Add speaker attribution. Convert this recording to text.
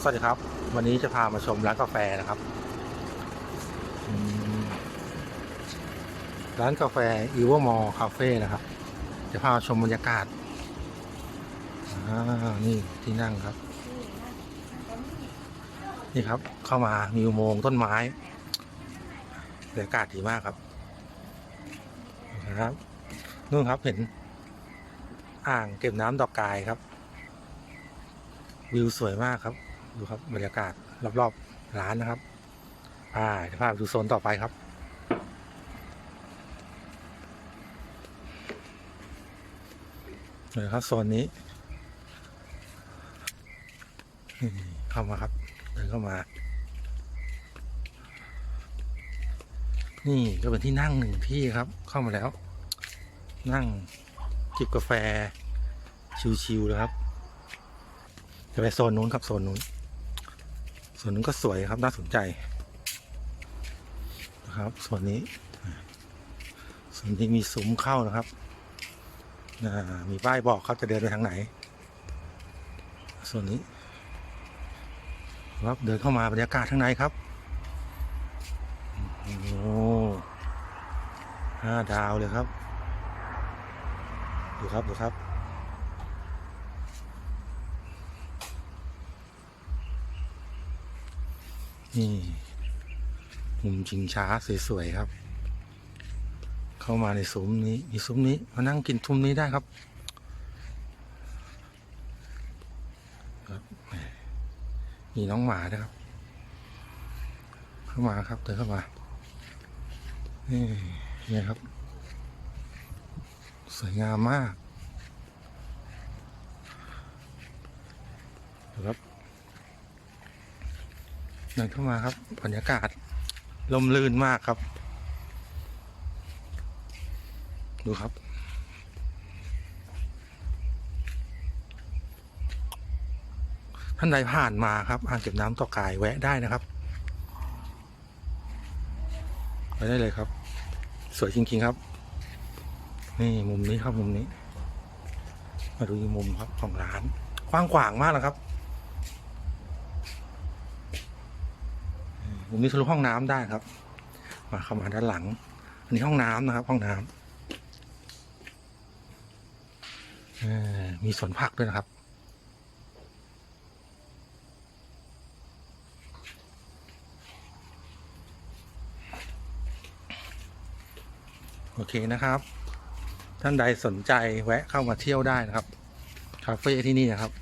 Speaker 1: สวัสดีครับ วันนี้จะพามาชมร้านกาแฟนะครับ ร้านกาแฟอีเวอร์มอคาเฟ่นะครับ จะพาาชมบรรยากาศานี่ที่นั่งครับ นี่ครับเข้ามามีอุโมงค์ต้นไม้บรรยากาศดีมากครับนะครับนู่นครับเห็นอ่างเก็บน้ำดอกกายครับ วิวสวยมากครับ ดูครับบรรยากาศรอบๆร้านนะครับอ่าเดี๋ยวพาไปดูโซนต่อไปครับเลยครับโซนนี้เข้ามาครับเดินเข้ามา นี่ก็เป็นที่นั่งหนึ่งที่ครับ เข้ามาแล้ว นั่งจิบกาแฟชิวๆเลยครับ จะไปโซนนู้นครับโซนนู้นโซนนู้นก็สวยครับน่าสนใจนะครับส่วนนี้ส่วนนี้มีซุ้มเข้านะครับอ่ามีป้ายบอกครับจะเดินไปทางไหน ส่วนนี้ครับเดินเข้ามาบรรยากาศข้างในครับโอ้โหห้าดาวเลยครับ ดูครับ ดูครับ นี่ มุมชิงช้าสวยๆครับ เข้ามาในซุ้มนี้มีซุ้มนี้มานั่งกินซุ้มนี้ได้ครับครับมีน้องหมาด้วยครับ เข้ามาครับเดินเข้ามานี่นี่ครับ สวยงามมากดูครับ เดินเข้ามาครับบรรยากาศลมลื่นมากครับ ดูครับ ท่านใดผ่านมาครับอ่างเก็บน้ำต่อกายแวะได้นะครับไปได้เลยครับ สวยจริง ๆครับ นี่มุมนี้ครับมุมนี้ มาดูมุมครับของร้านกว้างขวางมากนะครับ มุมนี้ทะลุห้องน้ำได้ครับ มาเข้ามาด้านหลัง อันนี้ห้องน้ำนะครับ ห้องน้ำเอ่อมีสวนผักด้วยนะครับ โอเคนะครับ ท่านใดสนใจแวะเข้ามาเที่ยวได้นะครับ คาเฟ่ที่นี่นะครับ